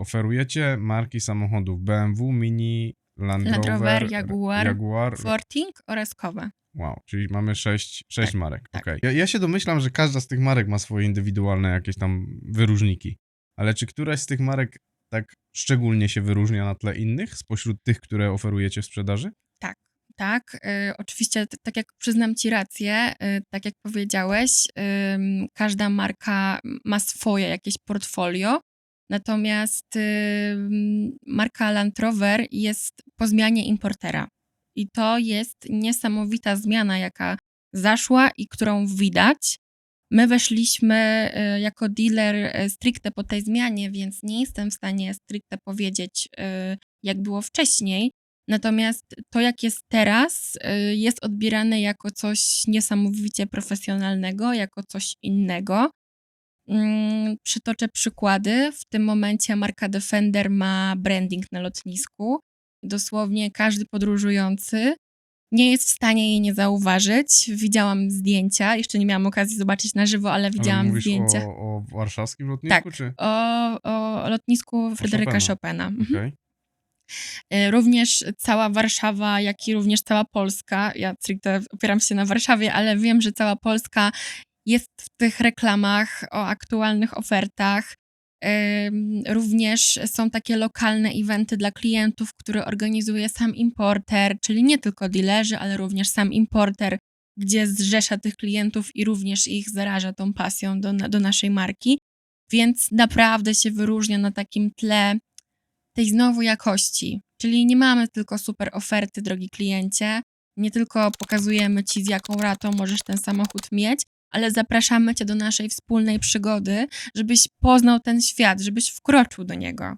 Oferujecie marki samochodów BMW, Mini, Land Land Rover, Jaguar, Jaguar. Forting oraz Kowa. Wow, czyli mamy sześć, sześć Tak, marek. tak. Okej. Ja, ja się domyślam, że każda z tych marek ma swoje indywidualne jakieś tam wyróżniki. Ale czy któraś z tych marek tak szczególnie się wyróżnia na tle innych spośród tych, które oferujecie w sprzedaży? Tak, y, oczywiście, tak jak przyznam Ci rację, y, tak jak powiedziałeś, ym, każda marka ma swoje jakieś portfolio, natomiast marka Land Rover jest po zmianie importera. I to jest niesamowita zmiana, jaka zaszła i którą widać. My weszliśmy y, jako dealer y, stricte po tej zmianie, więc nie jestem w stanie stricte powiedzieć, y, jak było wcześniej. Natomiast to, jak jest teraz, jest odbierane jako coś niesamowicie profesjonalnego, jako coś innego. Mm, Przytoczę przykłady. W tym momencie marka Defender ma branding na lotnisku. Dosłownie każdy podróżujący nie jest w stanie jej nie zauważyć. Widziałam zdjęcia, jeszcze nie miałam okazji zobaczyć na żywo, ale Ale widziałam mówisz zdjęcia. o, o warszawskim lotnisku, Tak, czy? O, o lotnisku Fryderyka Chopina. Chopina. Mhm. Y, Również cała Warszawa, jak i również cała Polska, ja stricte opieram się na Warszawie, ale wiem, że cała Polska jest w tych reklamach o aktualnych ofertach. Również są takie lokalne eventy dla klientów, które organizuje sam importer, czyli nie tylko dealerzy, ale również sam importer, gdzie zrzesza tych klientów i również ich zaraża tą pasją do, do naszej marki. Więc naprawdę się wyróżnia na takim tle tej znowu jakości. Czyli nie mamy tylko super oferty, drogi kliencie, nie tylko pokazujemy Ci, z jaką ratą możesz ten samochód mieć, ale zapraszamy Cię do naszej wspólnej przygody, żebyś poznał ten świat, żebyś wkroczył do niego.